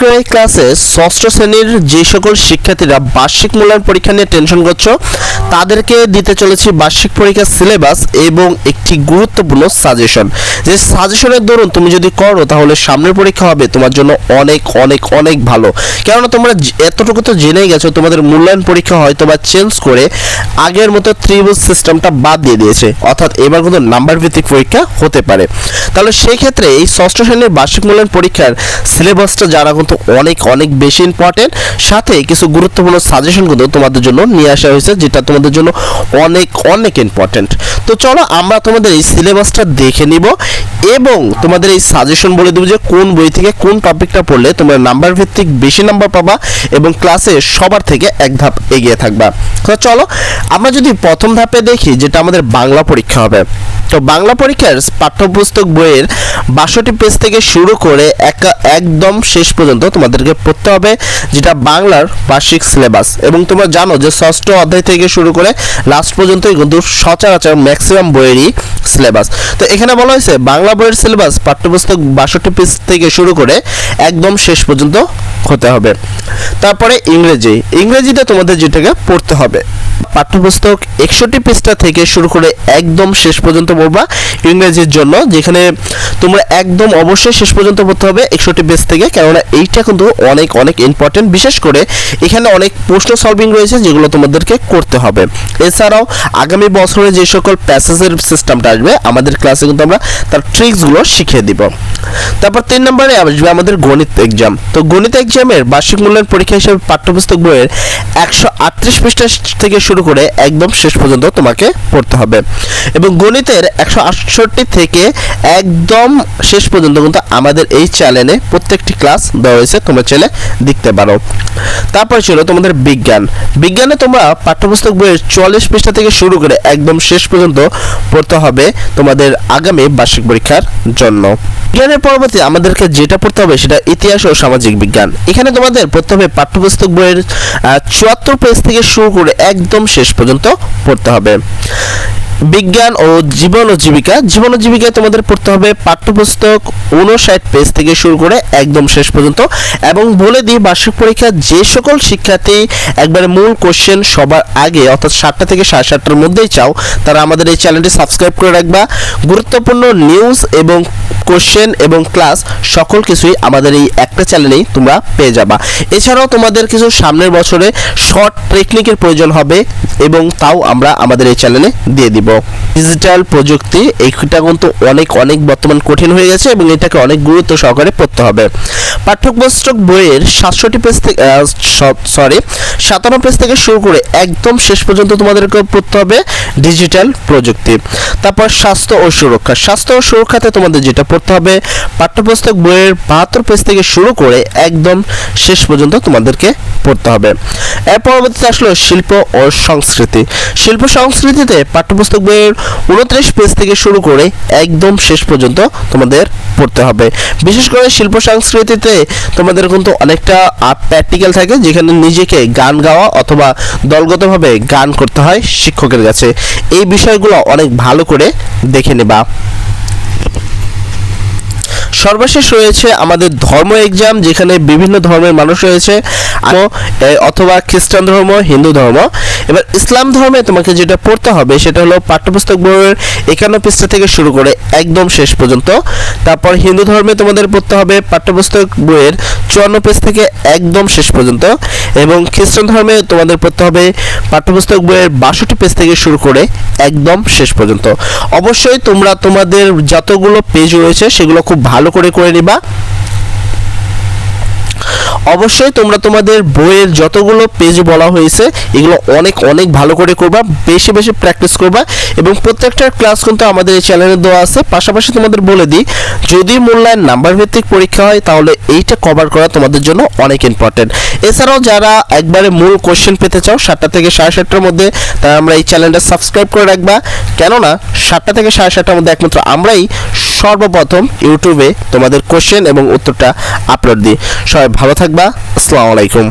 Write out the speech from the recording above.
আজকের ক্লাসে ষষ্ঠ শ্রেণির যে সকল শিক্ষার্থীরা বার্ষিক মূল্যায়ন পরীক্ষা নিয়ে টেনশন করছ তাদেরকে দিতে চলেছি বার্ষিক পরীক্ষার সিলেবাস এবং একটি গুরুত্বপূর্ণ সাজেশন যে সাজেশনের দরুন তুমি যদি করো, তাহলে সামনের পরীক্ষা হবে তোমার জন্য অনেক অনেক অনেক ভালো। কেননা তোমরা এতটুকু তো জেনেই গেছো, তোমাদের মূল্যায়ন পরীক্ষা হয়তো বা চেঞ্জ করে আগের মতো ত্রিভুজ সিস্টেমটা বাদ দিয়ে দিয়েছে। অর্থাৎ এবার কিন্তু নাম্বার ভিত্তিক পরীক্ষা হতে পারে। তাহলে সেই ক্ষেত্রে এই ষষ্ঠ শ্রেণির বার্ষিক মূল্যায়ন পরীক্ষার সিলেবাসটা যারা কিন্তু অনেক অনেক বেশি ইম্পর্টেন্ট সাথে কিছু গুরুত্বপূর্ণ সাজেশন কিন্তু তোমাদের জন্য নিয়ে আসা হয়েছে, যেটা তোমাদের জন্য অনেক অনেক ইম্পর্টেন্ট তো চলো আমরা তোমাদের এই সিলেবাসটা দেখে নিব এবং তোমাদের এই সাজেশন বলে দেবো যে কোন বই থেকে কোন টপিকটা পড়লে তোমরা নাম্বার ভিত্তিক বেশি নাম্বার পাবা এবং ক্লাসে সবার থেকে এক ধাপ এগিয়ে থাকবা। তো চলো, আমরা যদি প্রথম ধাপে দেখি যেটা আমাদের বাংলা পরীক্ষা হবে। তো বাংলা পরীক্ষার পাঠ্যপুস্তক বইয়ের বাষট্টি পেজ থেকে শুরু করে একা একদম শেষ পর্যন্ত তোমাদেরকে পড়তে হবে, যেটা বাংলার বার্ষিক সিলেবাস এবং তোমরা জানো যে ষষ্ঠ অধ্যায় থেকে শুরু করে লাস্ট পর্যন্তই কিন্তু সচরাচর ম্যাক্সিমাম বইয়েরই সিলেবাস তো এখানে বলা হয়েছে, বাংলা বইয়ের সিলেবাস পাঠ্যপুস্তক বাষট্টি পেজ থেকে শুরু করে একদম শেষ পর্যন্ত হতে হবে। তারপরে ইংরেজি। ইংরেজিতে তোমাদের যেটাকে পড়তে হবে, পাঠ্যপুস্তক একষট্টি পৃষ্ঠা থেকে শুরু করে একদম শেষ পর্যন্ত পড়বা ইংরেজির জন্য, যেখানে তোমরা একদম অবশ্যই শেষ পর্যন্ত পড়তে হবে একষট্টি পেজ থেকে, কেননা এইটা কিন্তু অনেক অনেক ইম্পর্টেন্ট বিশেষ করে এখানে অনেক প্রশ্ন সলভিং রয়েছে যেগুলো তোমাদেরকে করতে হবে। এছাড়াও আগামী বছরে যে সকল প্যাসেজের সিস্টেমটা আসবে, আমাদের ক্লাসে কিন্তু আমরা তার ট্রিক্সগুলো শিখিয়ে দিব। তারপর তিন নম্বরে আসবে আমাদের গণিত এক্সাম তো গণিত এক্সামের বার্ষিক মূল্যায়ন পরীক্ষা হিসেবে পাঠ্যপুস্তক বইয়ের একশো আটত্রিশ পৃষ্ঠা থেকে শুরু করে একদম শেষ পর্যন্ত তোমাকে পড়তে হবে। এবং গণিতের একশো আটষট্টি থেকে একদম শেষ পর্যন্ত কিন্তু আমাদের এই চ্যানেলে প্রত্যেকটি ক্লাস দেওয়া হয়েছে, তোমরা চ্যানেলে দেখতে পারো। তারপর ছিল তোমাদের বিজ্ঞান। বিজ্ঞানে তোমরা পাঠ্যপুস্তক বইয়ের চুয়াল্লিশ পৃষ্ঠা থেকে শুরু করে একদম শেষ পর্যন্ত পড়তে হবে তোমাদের আগামী বার্ষিক পরীক্ষার জন্য। বিজ্ঞানের পরবর্তী আমাদেরকে যেটা পড়তে হবে সেটা ইতিহাস ও সামাজিক বিজ্ঞান। এখানে তোমাদের হবে পাঠ্যপুস্তক বইয়ের চুয়াত্তর পেজ থেকে শুরু করে একদম শেষ পর্যন্ত পড়তে হবে। বিজ্ঞান ও জীবন ও জীবিকা। জীবন ও জীবিকায় তোমাদের পড়তে হবে পাঠ্যপুস্তক উনষাট পেজ থেকে শুরু করে একদম শেষ পর্যন্ত। এবং বলে দিই, বার্ষিক পরীক্ষা যে সকল শিক্ষার্থী একবারে মূল কোশ্চেন সবার আগে, অর্থাৎ সাতটা থেকে সাড়ে সাতটার মধ্যেই চাও, তারা আমাদের এই চ্যানেলটি সাবস্ক্রাইব করে রাখবা। গুরুত্বপূর্ণ নিউজ এবং কোশ্চেন এবং ক্লাস সকল কিছুই আমাদের এই একটা চ্যানেলেই তোমরা পেয়ে যাবা। এছাড়াও তোমাদের কিছু সামনের বছরে শর্ট টেকনিকের প্রয়োজন হবে এবং তাও আমরা আমাদের এই চ্যানেলে দিয়ে দিব। ডিজিটাল প্রযুক্তি, এইটা কিন্তু অনেক অনেক বর্তমান কঠিন হয়ে গেছে এবং এটাকে অনেক গুরুত্ব সহকারে পড়তে হবে। পাঠ্যপুস্তক বইয়ের সাতষট্টি পেজ থেকে সরি সাতান্ন পেজ থেকে শুরু করে একদম শেষ পর্যন্ত তোমাদেরকে পড়তে হবে ডিজিটাল প্রযুক্তি। তারপর স্বাস্থ্য ও সুরক্ষা। স্বাস্থ্য ও সুরক্ষাতে তোমাদের যেটা পড়তে হবে, পাঠ্যপুস্তক বইয়ের বাহাত্তর পেজ থেকে শুরু করে একদম শেষ পর্যন্ত তোমাদেরকে পড়তে হবে। এর পরবর্তীতে আসলো শিল্প ও সংস্কৃতি। শিল্প সংস্কৃতিতে পাঠ্যপুস্তক বইয়ের উনত্রিশ পেজ থেকে শুরু করে একদম শেষ পর্যন্ত তোমাদের পড়তে হবে। বিশেষ করে শিল্প সংস্কৃতিতে তোমাদের কিন্তু অনেকটা প্র্যাকটিক্যাল থাকে, যেখানে নিজেকে গান গাওয়া অথবা দলগতভাবে গান করতে হয় শিক্ষকের কাছে। এই বিষয়গুলো অনেক ভালো করে দেখে নেবা। সর্বশেষ রয়েছে আমাদের ধর্ম এক্সাম যেখানে বিভিন্ন ধর্মের মানুষ রয়েছে অথবা খ্রিস্টান ধর্ম, হিন্দু ধর্ম। এবার ইসলাম ধর্মে তোমাকে যেটা পড়তে হবে, সেটা হলো পাঠ্যপুস্তক বইয়ের একান্ন পৃষ্ঠা থেকে শুরু করে একদম শেষ পর্যন্ত। তারপর হিন্দু ধর্মে তোমাদের পড়তে হবে পাঠ্যপুস্তক বইয়ের চুয়ান্ন পেজ থেকে একদম শেষ পর্যন্ত। এবং খ্রিস্টান ধর্মে তোমাদের পড়তে হবে পাঠ্যপুস্তক বইয়ের বাষট্টি পেজ থেকে শুরু করে একদম শেষ পর্যন্ত। অবশ্যই তোমরা তোমাদের যতগুলো পেজ রয়েছে, সেগুলো খুব ভালো করে করে নিবা। অবশ্যই তোমরা তোমাদের বইয়ের যতগুলো পেজ বলা হয়েছে, এগুলো অনেক অনেক ভালো করে করবা, বেশি বেশি প্র্যাকটিস করবা এবং প্রত্যেকটা ক্লাস কিন্তু আমাদের এই চ্যানেলে দেওয়া আছে। পাশাপাশি তোমাদের বলে দিই, যদি মূল্যায়ন নাম্বার ভিত্তিক পরীক্ষা হয়, তাহলে এইটা কভার করা তোমাদের জন্য অনেক ইম্পর্টেন্ট এছাড়াও যারা একবারে মূল কোশ্চেন পেতে চাও, সাতটা থেকে সাড়ে সাতটার মধ্যে, তারা আমরা এই চ্যানেলটা সাবস্ক্রাইব করে রাখবা। কেননা সাতটা থেকে সাড়ে সাতটার মধ্যে একমাত্র আমরাই সর্বপ্রথম ইউটিউবে তোমাদের কোশ্চেন এবং উত্তরটা আপলোড দিই। সবাই ভালো থাকবা। আসসালামু আলাইকুম।